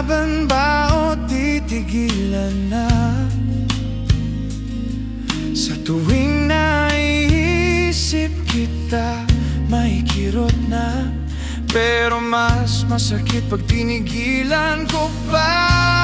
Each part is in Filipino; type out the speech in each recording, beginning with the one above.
Laban ba o titigilan na? Sa tuwing naiisip kita May kirot na. Pero mas masakit pag tinigilan ko pa.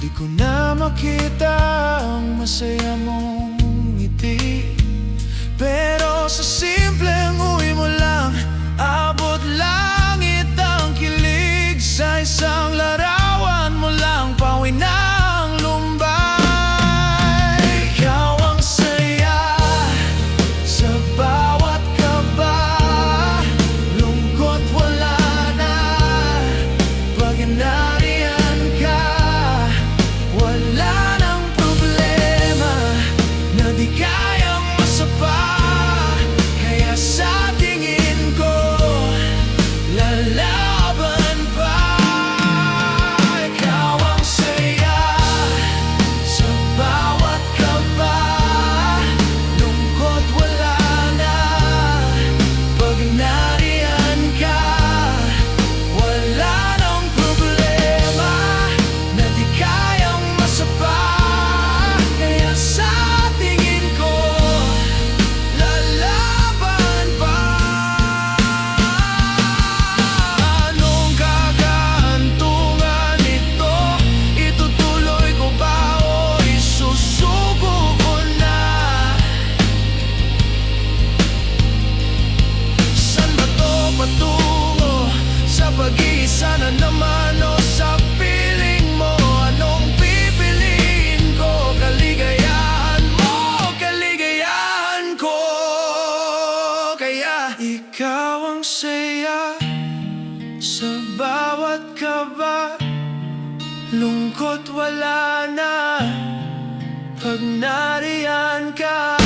Di ko na makita ang masaya mong ngiti. Pero sa simula Ikaw ang saya sa bawat kaba. Lungkot wala na pag nariyan ka.